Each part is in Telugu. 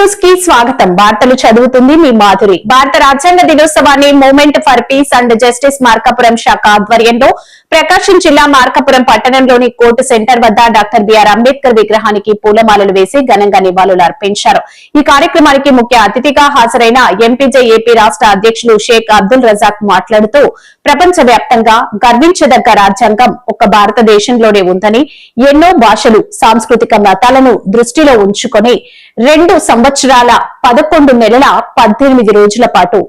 న్యూస్కి స్వాగతం. వార్తలు చదువుతుంది మీ మాధురి. భారత రాజ్యాంగ దినోత్సవాన్ని movement for peace and justice Markapuram శాఖ ఆధ్వర్యంలో ప్రకాశం జిల్లా మార్కాపురం పట్టణంలోని కోర్టు సెంటర్ వద్ద డాక్టర్ బిఆర్ అంబేద్కర్ విగ్రహానికి పూలమాలలు వేసి ఘనంగా నివాళులు అర్పించారు. ఈ కార్యక్రమానికి ముఖ్య అతిథిగా హాజరైన ఎంపీజే ఏపీ రాష్ట్ర అధ్యక్షులు షేక్ అబ్దుల్ రజాక్ మాట్లాడుతూ ప్రపంచ వ్యాప్తంగా గర్వించదగ్గ రాజ్యాంగం ఒక భారతదేశంలోనే ఉందని ఎన్నో భాషలు సాంస్కృతిక మతాలను దృష్టిలో ఉంచుకొని రెండు సంవత్సరాల పదకొండు నెలల పద్దెనిమిది రోజుల పాటు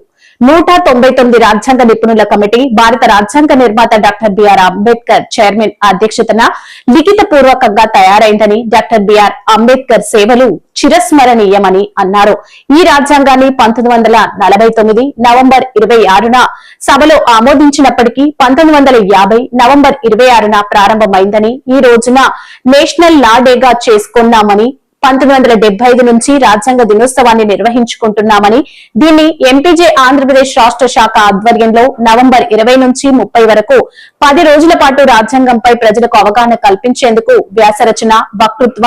నూట తొంభై తొమ్మిది రాజ్యాంగ నిపుణుల కమిటీ భారత రాజ్యాంగ నిర్మాత డాక్టర్ బిఆర్ అంబేద్కర్ చైర్మన్ అధ్యక్షతన లిఖిత పూర్వకంగా తయారైందని డాక్టర్ బిఆర్ అంబేద్కర్ సేవలు చిరస్మరణీయమని అన్నారు. ఈ రాజ్యాంగాన్ని పంతొమ్మిది వందల నలభై తొమ్మిది నవంబర్ ఇరవై ఆరున సభలో ఆమోదించినప్పటికీ పంతొమ్మిది వందల యాభై నవంబర్ ఇరవై ఆరున ప్రారంభమైందని ఈ రోజున నేషనల్ లా డేగా చేసుకున్నామని పంతొమ్మిది వందల డెబ్బై ఐదు నుంచి రాజ్యాంగ దినోత్సవాన్ని నిర్వహించుకుంటున్నామని దీన్ని ఎంపీజే ఆంధ్రప్రదేశ్ రాష్ట్ర శాఖ ఆధ్వర్యంలో నవంబర్ ఇరవై నుంచి ముప్పై వరకు పది రోజుల పాటు రాజ్యాంగంపై ప్రజలకు అవగాహన కల్పించేందుకు వ్యాసరచన వక్తృత్వ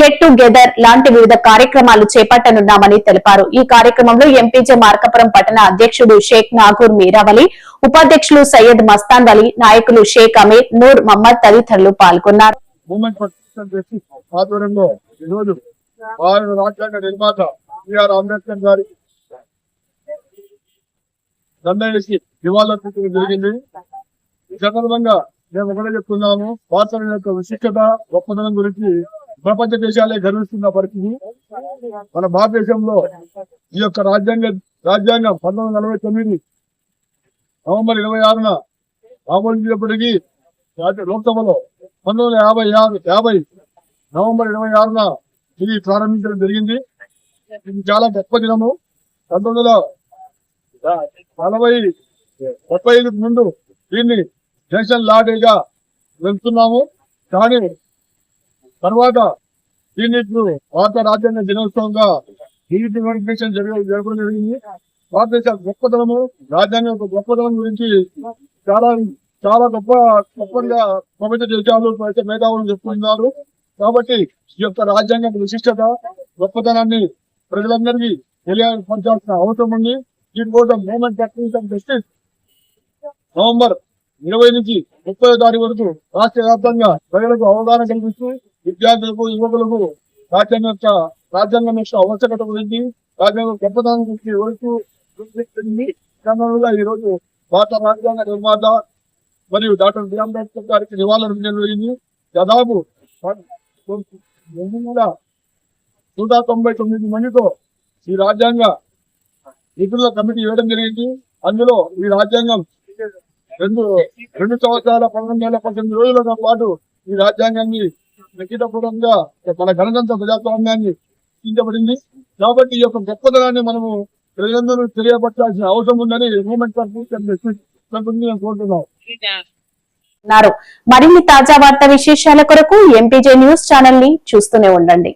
గెట్ టుగెదర్ లాంటి వివిధ కార్యక్రమాలు చేపట్టనున్నామని తెలిపారు. ఈ కార్యక్రమంలో ఎంపీజే మార్కపురం పట్టణ అధ్యక్షుడు షేక్ నాగూర్ మీరావలి ఉపాధ్యక్షులు సయ్యద్ మస్తాన్ అలీ నాయకులు షేక్ అమీర్ నూర్ మహమ్మద్ తదితరులు పాల్గొన్నారు. మూమెంట్ ఫర్ ఆధ్వర్యంలో ఈరోజు భారత రాజ్యాంగ నిర్మాత బిఆర్ అంబేద్కర్ గారి దండేసి నివాళులర్పించడం జరిగింది. ఈ సందర్భంగా మేము ఒకటే చెప్తున్నాము భారత యొక్క విశిష్టత గొప్పతనం గురించి ప్రపంచ దేశాలే గర్విస్తున్న పరిస్థితి. మన భారతదేశంలో ఈ యొక్క రాజ్యాంగ రాజ్యాంగం పంతొమ్మిది నలభై తొమ్మిది నవంబర్ ఇరవై ఆరున ఆమోదించినప్పటికీ లోక్సభలో పంతొమ్మిది వందల యాభై ఆరు యాభై నవంబర్ ఇరవై ఆరున ఇది ప్రారంభించడం జరిగింది. ఇది చాలా గొప్ప దినము. పంతొమ్మిది వందల నలభై ముప్పై ఐదు ముందు దీన్ని నేషనల్ లా డేగా వెళ్తున్నాము. కానీ తర్వాత దీన్ని ఇప్పుడు భారత రాజ్యాంగ దినోత్సవంగా నీటి నోటిఫికేషన్ జరగడం జరిగింది. భారతదేశ గొప్పతనము రాజ్యాంగం యొక్క గొప్పతనం గురించి చాలా చాలా గొప్ప గొప్పగా ప్రపంచ దేశాలు ప్రపంచ మేధావులు చెప్పుకున్నారు కాబట్టి ఈ యొక్క రాజ్యాంగ విశిష్టత గొప్పతనాన్ని ప్రజలందరికీ తెలియపరచాల్సిన అవసరం ఉంది. దీనికోసం మూమెంట్ టెక్నికల్ జస్టిస్ నవంబర్ ఇరవై నుంచి ముప్పై తారీఖు వరకు రాష్ట్ర వ్యాప్తంగా ప్రజలకు అవగాహన కల్పిస్తూ విద్యార్థులకు యువకులకు రాజ్యాంగం యొక్క రాజ్యాంగం యొక్క ఆవశ్యకత గురించి రాజ్యాంగం గొప్పతనం గురించి వివరిస్తూ ఈ రోజు భారత రాజ్యాంగ నిర్మాత మరియు డాక్టర్ బి అంబేద్కర్ గారికి నివాళులు జరిగింది. దాదాపు నూట తొంభై తొమ్మిది మందితో ఈ రాజ్యాంగ నిధుల కమిటీ వేయడం జరిగింది. అందులో ఈ రాజ్యాంగం రెండు రెండు సంవత్సరాల పన్నెండు నెలల పద్దెనిమిది రోజుల పాటు ఈ రాజ్యాంగాన్ని లిఖితపూర్వంగా మన గణతంత్ర ప్రజాస్వామ్యాన్ని కాబట్టి ఈ యొక్క గొప్పతనాన్ని మనము ప్రజలందరూ తెలియపరచాల్సిన అవసరం ఉందని మూమెంట్ కోరుతున్నాం మరిన్ని తాజా వార్త విశేషాల కొరకు ఎంపీజే న్యూస్ ఛానల్ని చూస్తూనే ఉండండి.